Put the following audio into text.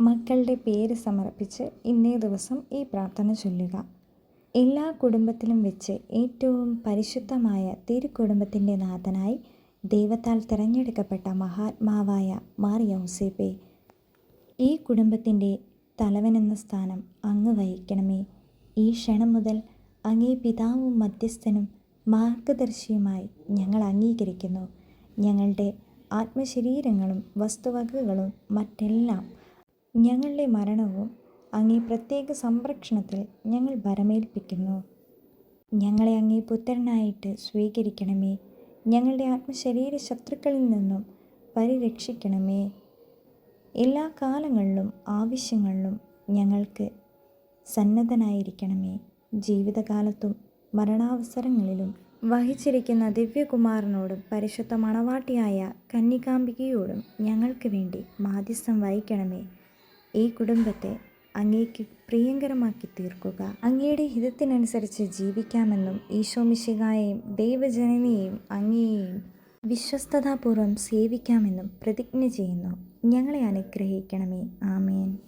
മക്കളുടെ പേര് സമർപ്പിച്ച് ഇന്നേ ദിവസം ഈ പ്രാർത്ഥന ചൊല്ലുക. എല്ലാ കുടുംബത്തിലും വെച്ച് ഏറ്റവും പരിശുദ്ധമായ തിരുക്കുടുംബത്തിന്റെ നാഥനായി ദൈവത്താൽ തിരഞ്ഞെടുക്കപ്പെട്ട മഹാത്മാവായ മാർ യൗസേപ്പെ ഈ കുടുംബത്തിന്റെ തലവനെന്ന സ്ഥാനം അങ്ങ് വഹിക്കണമേ. ഈ ക്ഷണം മുതൽ അങ്ങേ പിതാവും മധ്യസ്ഥനും മാർഗദർശിയുമായി ഞങ്ങൾ അംഗീകരിക്കുന്നു. ഞങ്ങളുടെ ആത്മശരീരങ്ങളും വസ്തുവകകളും മറ്റെല്ലാം ഞങ്ങളുടെ മരണവും അങ്ങേ പ്രത്യേക സംരക്ഷണത്തിൽ ഞങ്ങൾ ഭരമേൽപ്പിക്കുന്നു. ഞങ്ങളെ അങ്ങേ പുത്രനായിട്ട് സ്വീകരിക്കണമേ. ഞങ്ങളുടെ ആത്മശരീര ശത്രുക്കളിൽ നിന്നും പരിരക്ഷിക്കണമേ. എല്ലാ കാലങ്ങളിലും ആവശ്യങ്ങളിലും ഞങ്ങൾക്ക് സന്നദ്ധനായിരിക്കണമേ. ജീവിതകാലത്തും മരണാവസരങ്ങളിലും വഹിച്ചിരിക്കുന്ന ദിവ്യകുമാരനോടും പരിശുദ്ധ മണവാട്ടിയായ കന്യകാംബികയോടും ഞങ്ങൾക്ക് വേണ്ടി മാധ്യസ്ഥം വഹിക്കണമേ. ഈ കുടുംബത്തെ അങ്ങേക്ക് പ്രിയങ്കരമാക്കി തീർക്കുക. അങ്ങയുടെ ഹിതത്തിനനുസരിച്ച് ജീവിക്കാമെന്നും ഈശോമിശികായെയും ദൈവജനനെയും അങ്ങയെയും വിശ്വസ്തതാപൂർവം സേവിക്കാമെന്നും പ്രതിജ്ഞ ചെയ്യുന്നു. ഞങ്ങളെ അനുഗ്രഹിക്കണമേ. ആമേൻ.